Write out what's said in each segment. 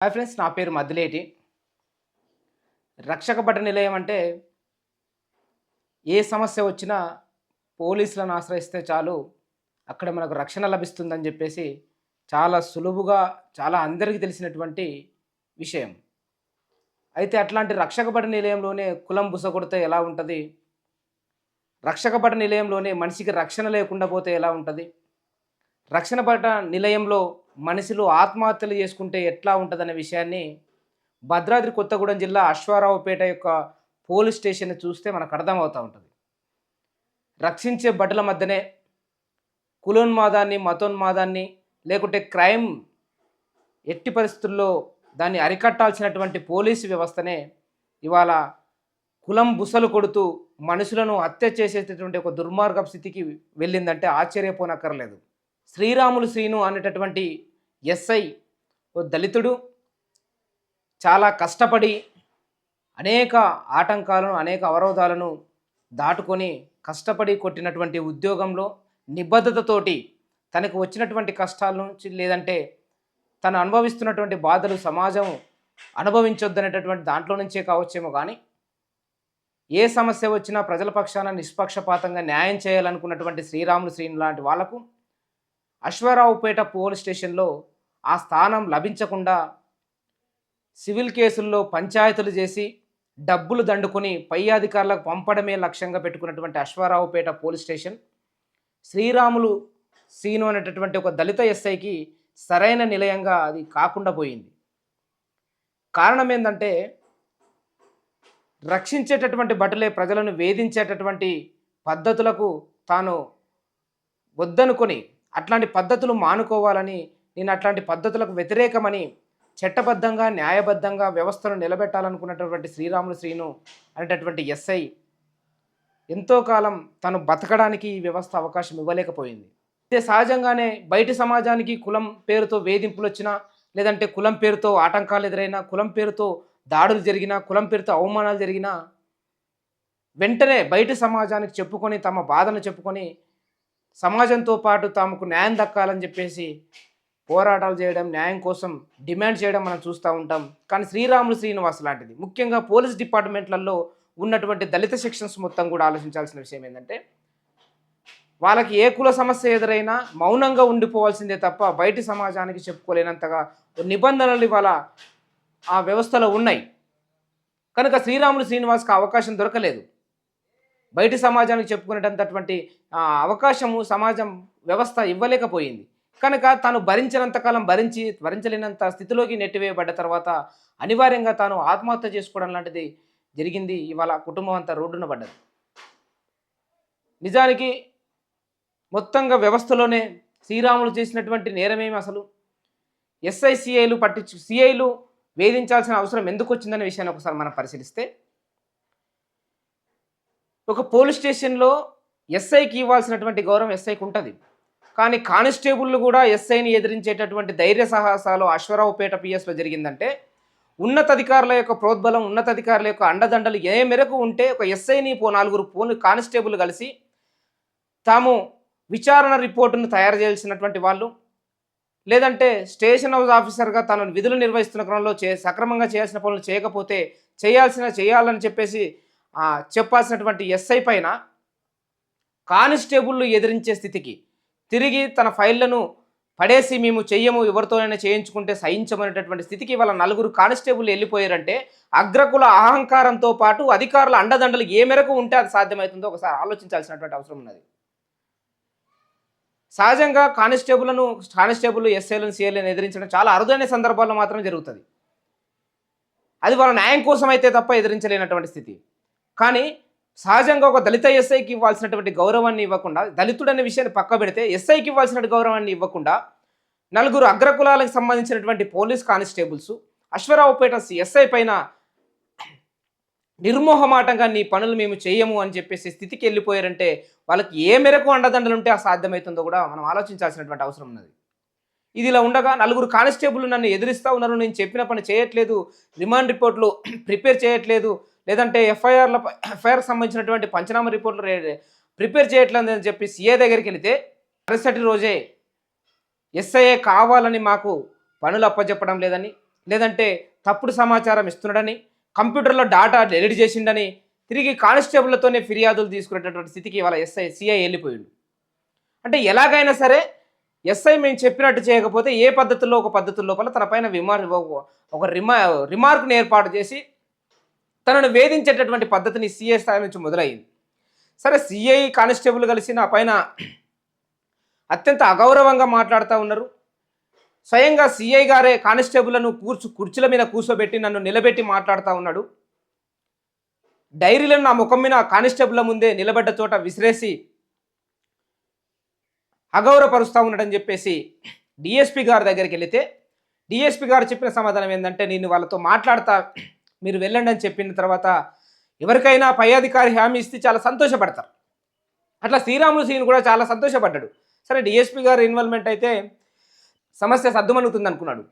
Hi friends నా పేరు మద్దిలేటి రక్షక భట నిలయం అంటే ఏ సమస్య వచ్చినా పోలీసులను ఆశ్రయిస్తే చాలు అక్కడ మనకు రక్షణ లభిస్తుందని చెప్పేసి చాలా సులువుగా చాలా అందరికీ తెలిసినటువంటి విషయం. అయితే అట్లాంటి రక్షక భట నిలయంలోనే కులం బుస కొడితే ఎలా ఉంటుంది? రక్షక భట నిలయంలోనే మనిషికి రక్షణ లేకుండా పోతే ఎలా ఉంటుంది? రక్షణ భట నిలయంలో మనుషులు ఆత్మహత్యలు చేసుకుంటే ఎట్లా ఉంటుందనే విషయాన్ని భద్రాద్రి కొత్తగూడెం జిల్లా అశ్వారావుపేట యొక్క పోలీస్ స్టేషన్ చూస్తే మనకు అర్థమవుతూ ఉంటుంది. రక్షించే బట్టల మధ్యనే కులోన్మాదాన్ని మతోన్మాదాన్ని లేకుంటే క్రైమ్ ఎట్టి పరిస్థితుల్లో దాన్ని అరికట్టాల్సినటువంటి పోలీసు వ్యవస్థనే ఇవాళ కులం బుసలు కొడుతూ మనుషులను హత్య చేసేటటువంటి ఒక దుర్మార్గ స్థితికి వెళ్ళిందంటే ఆశ్చర్యపోనక్కర్లేదు. శ్రీరాములు శ్రీను అనేటటువంటి ఎస్ఐ ఓ దళితుడు చాలా కష్టపడి అనేక ఆటంకాలను అనేక అవరోధాలను దాటుకొని కష్టపడి కొట్టినటువంటి ఉద్యోగంలో నిబద్ధతతోటి తనకు వచ్చినటువంటి కష్టాల నుంచి లేదంటే తను అనుభవిస్తున్నటువంటి బాధలు సమాజం అనుభవించొద్దనేటటువంటి దాంట్లో నుంచే కావచ్చేమో కానీ ఏ సమస్య వచ్చినా ప్రజల పక్షాన నిష్పక్షపాతంగా న్యాయం చేయాలనుకున్నటువంటి శ్రీరాములు శ్రీని లాంటి వాళ్ళకు అశ్వారావుపేట పోలీస్ స్టేషన్లో ఆ స్థానం లభించకుండా సివిల్ కేసుల్లో పంచాయతీలు చేసి డబ్బులు దండుకొని పై అధికారులకు పంపడమే లక్ష్యంగా పెట్టుకున్నటువంటి అశ్వారావుపేట పోలీస్ స్టేషన్ శ్రీరాములు సీను అనేటటువంటి ఒక దళిత ఎస్ఐకి సరైన నిలయంగా అది కాకుండా పోయింది. కారణం ఏంటంటే రక్షించేటటువంటి భటులే ప్రజలను వేధించేటటువంటి పద్ధతులకు తాను వద్దనుకొని అట్లాంటి పద్ధతులు మానుకోవాలని నేను అట్లాంటి పద్ధతులకు వ్యతిరేకమని చట్టబద్ధంగా న్యాయబద్ధంగా వ్యవస్థను నిలబెట్టాలనుకున్నటువంటి శ్రీరాములు శ్రీను అనేటటువంటి ఎస్ఐ ఎంతో కాలం తను బతకడానికి ఈ వ్యవస్థ అవకాశం ఇవ్వలేకపోయింది. అయితే సహజంగానే బయటి సమాజానికి కులం పేరుతో వేధింపులు వచ్చినా లేదంటే కులం పేరుతో ఆటంకాలు ఎదురైనా కులం పేరుతో దాడులు జరిగినా కులం పేరుతో అవమానాలు జరిగినా వెంటనే బయటి సమాజానికి చెప్పుకొని తమ బాధను చెప్పుకొని సమాజంతో పాటు తాముకు న్యాయం దక్కాలని చెప్పేసి పోరాటాలు చేయడం న్యాయం కోసం డిమాండ్ చేయడం మనం చూస్తూ ఉంటాం. కానీ శ్రీరాములు శ్రీనివాస్ లాంటిది. ముఖ్యంగా పోలీస్ డిపార్ట్మెంట్లలో ఉన్నటువంటి దళిత సెక్షన్స్ మొత్తం కూడా ఆలోచించాల్సిన విషయం ఏంటంటే వాళ్ళకి ఏ కుల సమస్య ఎదురైనా మౌనంగా ఉండిపోవాల్సిందే తప్ప బయటి సమాజానికి చెప్పుకోలేనంతగా నిబంధనలు ఇవాళ ఆ వ్యవస్థలో ఉన్నాయి. కనుక శ్రీరాములు శ్రీనివాస్కి అవకాశం దొరకలేదు. బయటి సమాజానికి చెప్పుకునేటంతటువంటి అవకాశము సమాజం వ్యవస్థ ఇవ్వలేకపోయింది. కనుక తాను భరించినంతకాలం భరించి భరించలేనంత స్థితిలోకి నెట్టివేయబడ్డ తర్వాత అనివార్యంగా తాను ఆత్మహత్య చేసుకోవడం లాంటిది జరిగింది. ఇవాళ కుటుంబం అంతా రోడ్డున పడ్డది. నిజానికి మొత్తంగా వ్యవస్థలోనే శ్రీరాములు చేసినటువంటి నేరమేమి అసలు? ఎస్ఐసిఐలు పట్టించు సిఐలు వేధించాల్సిన అవసరం ఎందుకు వచ్చిందనే విషయాన్ని ఒకసారి మనం పరిశీలిస్తే ఒక పోలీస్ స్టేషన్లో ఎస్ఐకి ఇవ్వాల్సినటువంటి గౌరవం ఎస్ఐకి ఉంటుంది. కానీ కానిస్టేబుల్లు కూడా ఎస్ఐని ఎదిరించేటటువంటి ధైర్య సాహసాలు అశ్వరావుపేట పిఎస్లో జరిగిందంటే ఉన్నతాధికారుల యొక్క ప్రోద్బలం ఉన్నతాధికారుల యొక్క అండదండలు ఏ మేరకు ఉంటే ఒక ఎస్ఐని పో నాలుగురు పోను కానిస్టేబుల్ కలిసి తాము విచారణ రిపోర్టును తయారు చేయాల్సినటువంటి వాళ్ళు లేదంటే స్టేషన్ హౌస్ ఆఫీసర్గా తను విధులు నిర్వహిస్తున్న క్రమంలో చే సక్రమంగా చేయాల్సిన పనులు చేయకపోతే చేయాల్సిన చేయాలని చెప్పేసి చెప్పాల్సినటువంటి ఎస్ఐ పైన కానిస్టేబుల్లు ఎదిరించే స్థితికి తిరిగి తన ఫైళ్ళను పడేసి మేము చెయ్యము ఎవరితోనైనా చేయించుకుంటే సహించమనేటటువంటి స్థితికి వాళ్ళ నలుగురు కానిస్టేబుల్ వెళ్ళిపోయారంటే అగ్రకుల అహంకారంతో పాటు అధికారుల అండదండలు ఏ మేరకు ఉంటే అది సాధ్యమవుతుందో ఒకసారి ఆలోచించాల్సినటువంటి అవసరం ఉన్నది. సహజంగా కానిస్టేబుల్ను కానిస్టేబుల్ ఎస్ఐలను సిఐలను ఎదిరించడం చాలా అరుదైన సందర్భాల్లో మాత్రం జరుగుతుంది. అది వాళ్ళ న్యాయం కోసం అయితే తప్ప ఎదిరించలేనటువంటి స్థితి. కానీ సహజంగా ఒక దళిత ఎస్ఐకి ఇవ్వాల్సినటువంటి గౌరవాన్ని ఇవ్వకుండా దళితుడు అనే విషయాన్ని పక్క పెడితే ఎస్ఐకి ఇవ్వాల్సిన గౌరవాన్ని ఇవ్వకుండా నలుగురు అగ్రకులాలకు సంబంధించినటువంటి పోలీస్ కానిస్టేబుల్స్ అశ్వరావుపేట ఎస్ఐ పైన నిర్మోహమాటంగా నీ పనులు మేము చేయము అని చెప్పేసి స్థితికి వెళ్ళిపోయారంటే వాళ్ళకి ఏ మేరకు అండదండలు ఉంటే ఆ సాధ్యమవుతుందో కూడా మనం ఆలోచించాల్సినటువంటి అవసరం ఉన్నది. ఇది ఇలా ఉండగా నలుగురు కానిస్టేబుల్ నన్ను ఎదిరిస్తూ ఉన్నారు నేను చెప్పిన పని చేయట్లేదు రిమాండ్ రిపోర్ట్లు ప్రిపేర్ చేయట్లేదు లేదంటే ఎఫ్ఐఆర్ల ఎఫ్ఐఆర్ సంబంధించినటువంటి పంచనామా రిపోర్ట్లు ప్రిపేర్ చేయట్లేదు అని చెప్పి సీఏ దగ్గరికి వెళితే మరుసటి రోజే ఎస్ఐఏ కావాలని మాకు పనులు అప్పచెప్పడం లేదని లేదంటే తప్పుడు సమాచారం ఇస్తున్నాడని కంప్యూటర్లో డాటా డెలిట్ చేసిండని తిరిగి కానిస్టేబుల్తోనే ఫిర్యాదులు తీసుకునేటటువంటి స్థితికి ఇవాళ ఎస్ఐ సిఐ వెళ్ళిపోయిండు. అంటే ఎలాగైనా సరే ఎస్ఐ మేము చెప్పినట్టు చేయకపోతే ఏ పద్ధతుల్లో ఒక పద్ధతుల లోపల తన పైన విమార్ ఒక రిమా రిమార్క్ను ఏర్పాటు చేసి తనను వేధించేటటువంటి పద్ధతిని సిఐ స్థాయి నుంచి మొదలైంది. సరే సిఐ కానిస్టేబుల్ కలిసి నా పైన అత్యంత అగౌరవంగా మాట్లాడుతూ ఉన్నారు. స్వయంగా సిఐ గారే కానిస్టేబుల్ను కూర్చు కుర్చీల మీద కూర్చోబెట్టి నన్ను నిలబెట్టి మాట్లాడుతూ ఉన్నాడు. డైరీలను నా ముఖం మీద కానిస్టేబుల్ ముందే నిలబడ్డ చోట విసిరేసి అగౌరవపరుస్తూ ఉన్నాడని చెప్పేసి డిఎస్పి గారి దగ్గరికి వెళితే డిఎస్పి గారు చెప్పిన సమాధానం ఏంటంటే నేను వాళ్ళతో మాట్లాడతా మీరు వెళ్ళండి అని చెప్పిన తర్వాత ఎవరికైనా పై అధికారి హామీ ఇస్తే చాలా సంతోషపడతారు. అట్లా శ్రీరాములు సీన్ కూడా చాలా సంతోషపడ్డాడు. సరే డిఎస్పీ గారు ఇన్వాల్వ్మెంట్ అయితే సమస్య సర్దుమణుగుతుంది అనుకున్నాడు.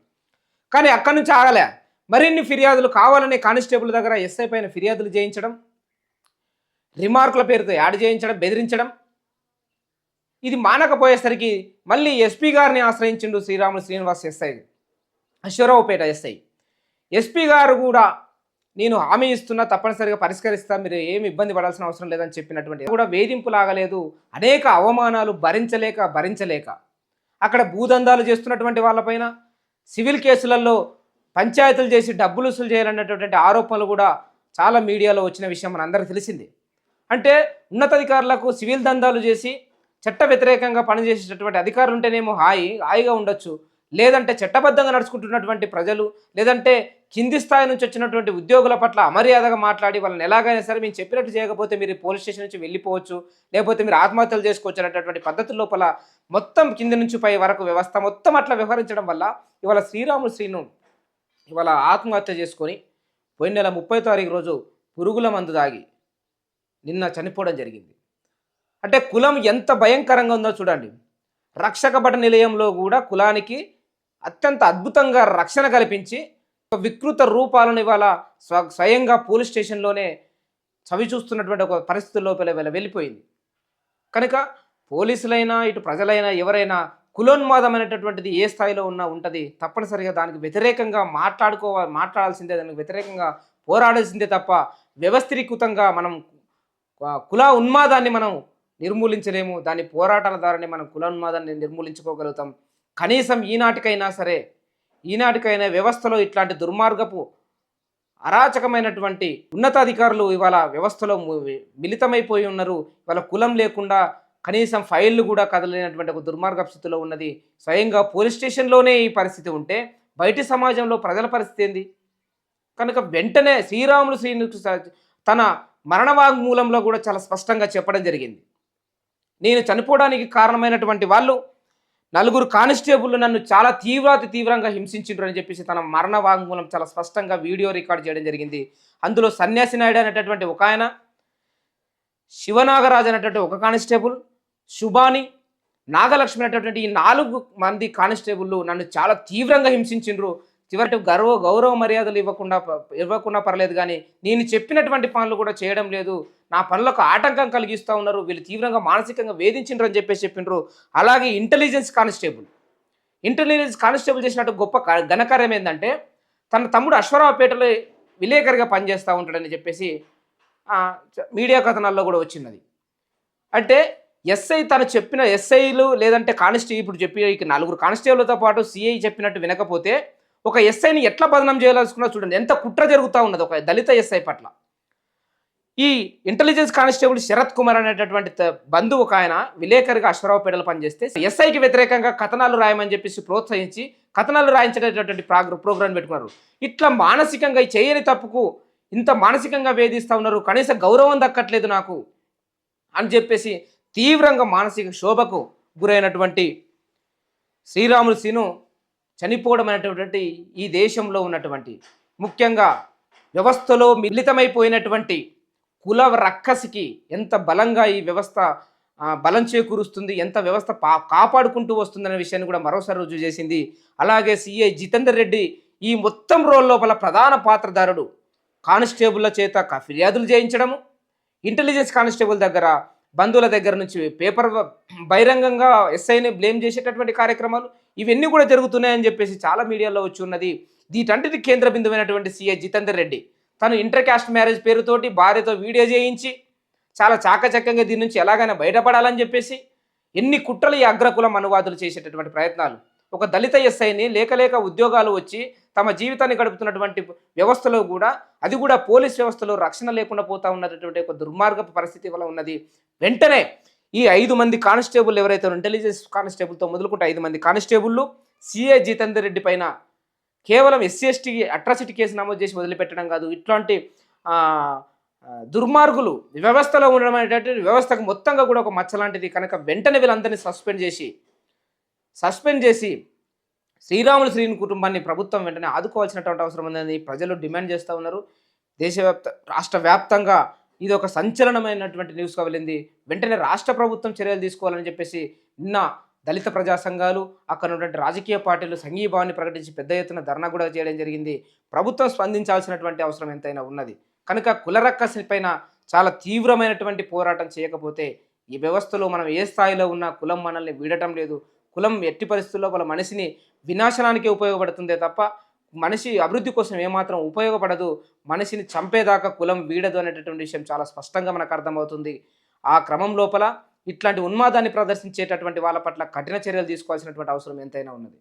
కానీ అక్కడి నుంచి ఆగలే. మరిన్ని ఫిర్యాదులు కావాలని కానిస్టేబుల్ దగ్గర ఎస్ఐ పైన ఫిర్యాదులు చేయించడం రిమార్కుల పేరుతో యాడ్ చేయించడం బెదిరించడం. ఇది మానకపోయేసరికి మళ్ళీ ఎస్పీ గారిని ఆశ్రయించిండు Sriramulu Srinivas SI Aswaraopeta SI SP గారు కూడా నేను హామీ ఇస్తున్నా తప్పనిసరిగా పరిష్కరిస్తా మీరు ఏమి ఇబ్బంది పడాల్సిన అవసరం లేదని చెప్పినటువంటి కూడా వేధింపు లాగలేదు అనేక అవమానాలు భరించలేక భరించలేక. అక్కడ భూదందాలు చేస్తున్నటువంటి వాళ్ళపైన సివిల్ కేసులలో పంచాయతీలు చేసి డబ్బులు వసూలు చేయాలన్నటువంటి ఆరోపణలు కూడా చాలా మీడియాలో వచ్చిన విషయం మన అందరికీ తెలిసింది. అంటే ఉన్నతాధికారులకు సివిల్ దందాలు చేసి చట్ట వ్యతిరేకంగా పనిచేసేటటువంటి అధికారులు ఉంటేనేమో హాయి హాయిగా ఉండొచ్చు. లేదంటే చట్టబద్ధంగా నడుచుకుంటున్నటువంటి ప్రజలు లేదంటే కింది స్థాయి నుంచి వచ్చినటువంటి ఉద్యోగుల పట్ల అమర్యాదగా మాట్లాడి వాళ్ళని ఎలాగైనా సరే మేము చెప్పినట్టు చేయకపోతే మీరు పోలీస్ స్టేషన్ నుంచి వెళ్ళిపోవచ్చు లేకపోతే మీరు ఆత్మహత్యలు చేసుకోవచ్చు అనేటటువంటి పద్ధతి లోపల మొత్తం కింది నుంచి పై వరకు వ్యవస్థ మొత్తం అట్లా వ్యవహరించడం వల్ల ఇవాళ శ్రీరాములు శ్రీను ఇవాళ ఆత్మహత్య చేసుకొని పోయిన నెల ముప్పై తారీఖు రోజు పురుగుల మందు దాగి నిన్న చనిపోవడం జరిగింది. అంటే కులం ఎంత భయంకరంగా ఉందో చూడండి. రక్షక భట నిలయంలో కూడా కులానికి అత్యంత అద్భుతంగా రక్షణ కల్పించి వికృత రూపాలను ఇవాళ స్వ స్వయంగా పోలీస్ స్టేషన్లోనే చవి చూస్తున్నటువంటి ఒక పరిస్థితి లోపల ఇవాళ వెళ్ళిపోయింది. కనుక పోలీసులైనా ఇటు ప్రజలైనా ఎవరైనా కులోన్మాదం అనేటటువంటిది ఏ స్థాయిలో ఉన్నా ఉంటుంది తప్పనిసరిగా దానికి వ్యతిరేకంగా మాట్లాడుకోవాలి మాట్లాడాల్సిందే దానికి వ్యతిరేకంగా పోరాడాల్సిందే తప్ప వ్యవస్థీకృతంగా మనం కుల ఉన్మాదాన్ని మనం నిర్మూలించలేము దాని పోరాటాల ద్వారానే మనం కుల ఉన్మాదాన్ని నిర్మూలించుకోగలుగుతాం. కనీసం ఈనాటికైనా సరే ఈనాటికైనా వ్యవస్థలో ఇట్లాంటి దుర్మార్గపు అరాచకమైనటువంటి ఉన్నతాధికారులు ఇవాళ వ్యవస్థలో మిళితమైపోయి ఉన్నారు. ఇవాళ కులం లేకుండా కనీసం ఫైళ్ళు కూడా కదలైనటువంటి ఒక దుర్మార్గ స్థితిలో ఉన్నది. స్వయంగా పోలీస్ స్టేషన్లోనే ఈ పరిస్థితి ఉంటే బయటి సమాజంలో ప్రజల పరిస్థితి ఏంది? కనుక వెంటనే శ్రీరాములు శ్రీను తన మరణ వాగ్మూలంలో కూడా చాలా స్పష్టంగా చెప్పడం జరిగింది. నేను చనిపోవడానికి కారణమైనటువంటి వాళ్ళు నలుగురు కానిస్టేబుల్ నన్ను చాలా తీవ్రాతి తీవ్రంగా హింసించిండ్రు అని చెప్పేసి తన మరణ వాంగ్మూలం చాలా స్పష్టంగా వీడియో రికార్డ్ చేయడం జరిగింది. అందులో సన్యాసి నాయుడు అనేటటువంటి ఒక ఆయన శివనాగరాజు అనేటటువంటి ఒక కానిస్టేబుల్ శుభాని నాగలక్ష్మి అనేటటువంటి ఈ నాలుగు మంది కానిస్టేబుల్ నన్ను చాలా తీవ్రంగా హింసించిండ్రు. చివరికి గర్వ గౌరవ మర్యాదలు ఇవ్వకుండా ఇవ్వకుండా పర్లేదు కానీ నేను చెప్పినటువంటి పనులు కూడా చేయడం లేదు. నా పనులకు ఆటంకం కలిగిస్తూ ఉన్నారు. వీళ్ళు తీవ్రంగా మానసికంగా వేధించిండ్రు అని చెప్పేసి చెప్పిండ్రు. అలాగే ఇంటెలిజెన్స్ కానిస్టేబుల్ ఇంటెలిజెన్స్ కానిస్టేబుల్ చేసినట్టు గొప్ప ఘనకార్యం ఏంటంటే తన తమ్ముడు అశ్వరావుపేటలో విలేకరిగా పనిచేస్తూ ఉంటాడని చెప్పేసి మీడియా కథనాల్లో కూడా వచ్చినది అంటే ఎస్ఐ తను చెప్పిన ఎస్ఐలు లేదంటే కానిస్టేబుల్ ఇప్పుడు చెప్పి నలుగురు కానిస్టేబుల్తో పాటు సిఐ చెప్పినట్టు వినకపోతే ఒక ఎస్ఐని ఎట్లా బదనం చేయాలనుకున్నా చూడండి. ఎంత కుట్ర జరుగుతూ ఉన్నది ఒక దళిత ఎస్ఐ పట్ల. ఈ ఇంటెలిజెన్స్ కానిస్టేబుల్ శరత్ కుమార్ అనేటటువంటి బంధువు ఒక ఆయన విలేకరిగా అశ్వరావుపేటలో పనిచేస్తే ఎస్ఐకి వ్యతిరేకంగా కథనాలు రాయమని చెప్పేసి ప్రోత్సహించి కథనాలు రాయించేటటువంటి ప్రోగ్రా ప్రోగ్రాం పెట్టుకున్నారు. ఇట్లా మానసికంగా చేయని తప్పుకు ఇంత మానసికంగా వేధిస్తూ ఉన్నారు. కనీస గౌరవం దక్కట్లేదు నాకు అని చెప్పేసి తీవ్రంగా మానసిక శోభకు గురైనటువంటి శ్రీరాములు సీను చనిపోవడం అనేటటువంటి ఈ దేశంలో ఉన్నటువంటి ముఖ్యంగా వ్యవస్థలో మిళితమైపోయినటువంటి కుల రక్కసికి ఎంత బలంగా ఈ వ్యవస్థ బలం చేకూరుస్తుంది ఎంత వ్యవస్థ పా కాపాడుకుంటూ వస్తుందనే విషయాన్ని కూడా మరోసారి రుజువు చేసింది. అలాగే సిఐ జితేందర్ రెడ్డి ఈ మొత్తం రోల్ లోపల ప్రధాన పాత్రధారుడు. కానిస్టేబుల్ల చేత ఫిర్యాదులు చేయించడము ఇంటెలిజెన్స్ కానిస్టేబుల్ దగ్గర బంధువుల దగ్గర నుంచి పేపర్ బహిరంగంగా ఎస్ఐని బ్లేమ్ చేసేటటువంటి కార్యక్రమాలు ఇవన్నీ కూడా జరుగుతున్నాయని చెప్పేసి చాలా మీడియాలో వచ్చి ఉన్నది. వీటంటిది కేంద్ర బిందువైనటువంటి సీఐ జితేందర్ రెడ్డి. తను ఇంటర్ క్యాస్ట్ మ్యారేజ్ పేరుతోటి భార్యతో వీడియో చేయించి చాలా చాకచక్యంగా దీని నుంచి ఎలాగైనా బయటపడాలని చెప్పేసి ఎన్ని కుట్రలు ఈ అగ్రకులం అనువాదులు చేసేటటువంటి ప్రయత్నాలు. ఒక దళిత ఎస్ఐని లేకలేక ఉద్యోగాలు వచ్చి తమ జీవితాన్ని గడుపుతున్నటువంటి వ్యవస్థలో కూడా అది కూడా పోలీస్ వ్యవస్థలో రక్షణ లేకుండా పోతా ఉన్నటువంటి ఒక దుర్మార్గపు పరిస్థితి వల్ల ఉన్నది. వెంటనే ఈ ఐదు మంది కానిస్టేబుల్ ఎవరైతే ఇంటెలిజెన్స్ కానిస్టేబుల్తో మొదలుకుంటే ఐదు మంది కానిస్టేబుల్లు సిఏ జితేందర్ రెడ్డి పైన కేవలం ఎస్సీ ఎస్టీ అట్రాసిటీ కేసు నమోదు చేసి వదిలిపెట్టడం కాదు. ఇట్లాంటి దుర్మార్గులు వ్యవస్థలో ఉండడం అనేటటువంటి వ్యవస్థకు మొత్తంగా కూడా ఒక మచ్చ లాంటిది. కనుక వెంటనే వీళ్ళందరినీ సస్పెండ్ చేసి సస్పెండ్ చేసి శ్రీరాములు శ్రీని కుటుంబాన్ని ప్రభుత్వం వెంటనే ఆదుకోవాల్సినటువంటి అవసరం ఉందని ప్రజలు డిమాండ్ చేస్తూ ఉన్నారు. దేశవ్యాప్త రాష్ట్ర వ్యాప్తంగా ఇది ఒక సంచలనమైనటువంటి న్యూస్గా వెళ్ళింది వెంటనే రాష్ట్ర ప్రభుత్వం చర్యలు తీసుకోవాలని చెప్పేసి నిన్న దళిత ప్రజా సంఘాలు అక్కడ ఉన్నటువంటి రాజకీయ పార్టీలు సంఘీభావాన్ని ప్రకటించి పెద్ద ఎత్తున ధర్నా కూడా చేయడం జరిగింది. ప్రభుత్వం స్పందించాల్సినటువంటి అవసరం ఎంతైనా ఉన్నది. కనుక కులరక్కసిపైన చాలా తీవ్రమైనటువంటి పోరాటం చేయకపోతే ఈ వ్యవస్థలో మనం ఏ స్థాయిలో ఉన్నా కులం మనల్ని వీడటం లేదు. కులం ఎట్టి పరిస్థితుల్లో వాళ్ళ మనిషిని వినాశనానికి ఉపయోగపడుతుందే తప్ప మనిషి అభివృద్ధి కోసం ఏమాత్రం ఉపయోగపడదు. మనిషిని చంపేదాకా కులం వీడదు అనేటటువంటి విషయం చాలా స్పష్టంగా మనకు అర్థమవుతుంది. ఆ క్రమం లోపల ఇట్లాంటి ఉన్మాదాన్ని ప్రదర్శించేటటువంటి వాళ్ళ పట్ల కఠిన చర్యలు తీసుకోవాల్సినటువంటి అవసరం ఎంతైనా ఉన్నది.